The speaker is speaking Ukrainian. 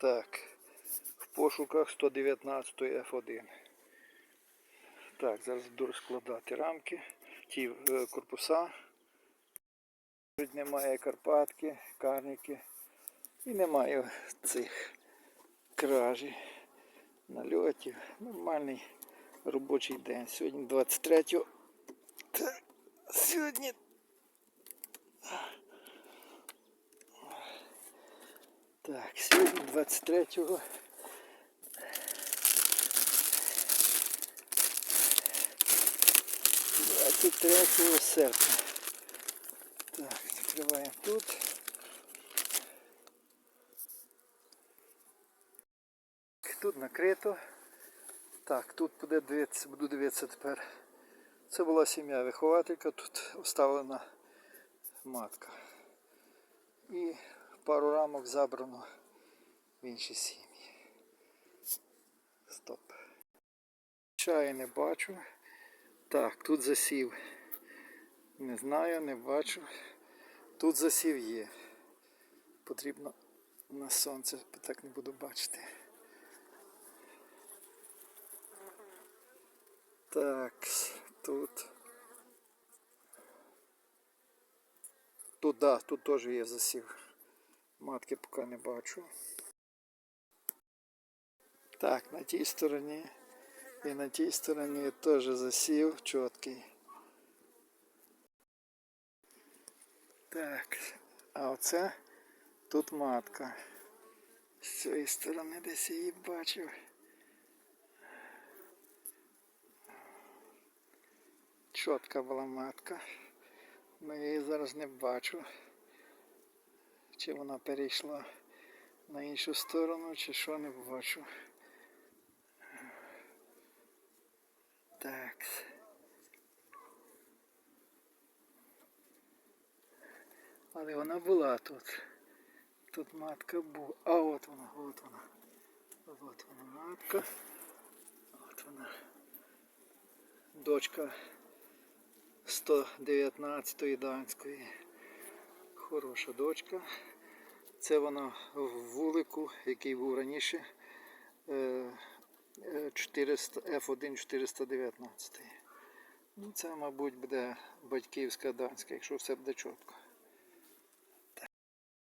Так, в пошуках 119 F1. Так, зараз буду розкладати рамки, ті е, корпуса. Тут немає Карпатки, карніки і немає цих кражі, нальотів. Нормальний робочий день. Сьогодні 23. Так, сьогодні. Так, сьогодні 23 23 серпня. Так, закриваємо тут. Тут накрито. Так, тут буде дивитися, буду дивитися тепер. Це була сім'я вихователька, тут оставлена матка. І пару рамок забрано в інші сім'ї. Стоп. Чаю не бачу. Так, тут засів. Не знаю, не бачу. Тут засів є. Потрібно на сонце, так не буду бачити. Так, тут. Тут, да, тут теж є засів. Матки поки не бачу. Так, на тій стороні і на тій стороні теж засів чіткий. Так, а оце тут матка. З цієї сторони десь її бачив. Чітка була матка. Я її зараз не бачу. Чи вона перейшла на іншу сторону, чи що не бачу. Так. Але вона була тут. Тут матка була. А от вона, от вона. От вона матка. От вона. Дочка 119-ї данської. Хороша дочка. Це вона в вулику, який був раніше. е, е, 400, F1 419. Ну, це, мабуть, буде батьківська данська, якщо все буде чітко.